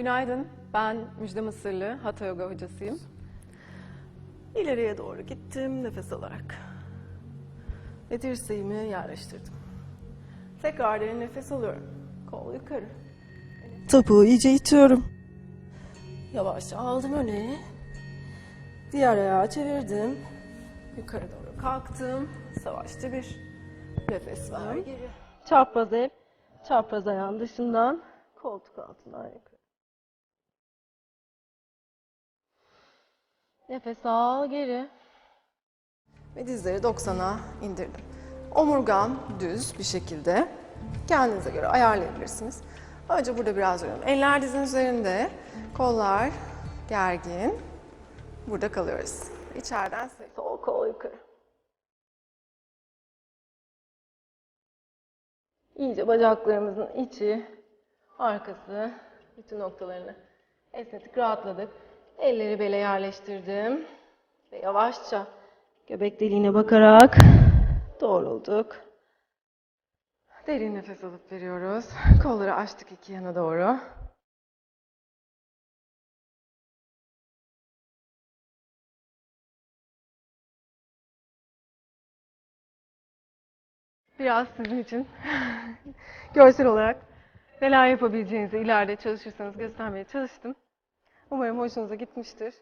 Günaydın, ben Müjde Mısırlı, Hatha Yoga hocasıyım. İleriye doğru gittim nefes alarak. Ve dirseğimi yerleştirdim. Tekrar derin nefes alıyorum. Kol yukarı. Topuğu iyice itiyorum. Yavaşça aldım öne. Diğer ayağı çevirdim. Yukarı doğru kalktım. Savaşçı bir nefes ver. Geri. Çapraz el. Çapraz ayağın dışından. Koltuk altından yukarı. Nefes al geri. Ve dizleri 90'a indirdim. Omurgam düz bir şekilde. Kendinize göre ayarlayabilirsiniz. Önce burada biraz duruyorum. Eller dizin üzerinde. Kollar gergin. Burada kalıyoruz. İçeriden. Sol kol yukarı. İyice bacaklarımızın içi, arkası, bütün noktalarını esnettik, rahatladık. Elleri bele yerleştirdim. Ve yavaşça göbek deliğine bakarak doğrulduk. Derin nefes alıp veriyoruz. Kolları açtık iki yana doğru. Biraz sizin için görsel olarak neler yapabileceğinizi ileride çalışırsanız göstermeye çalıştım. Umarım hoşunuza gitmiştir.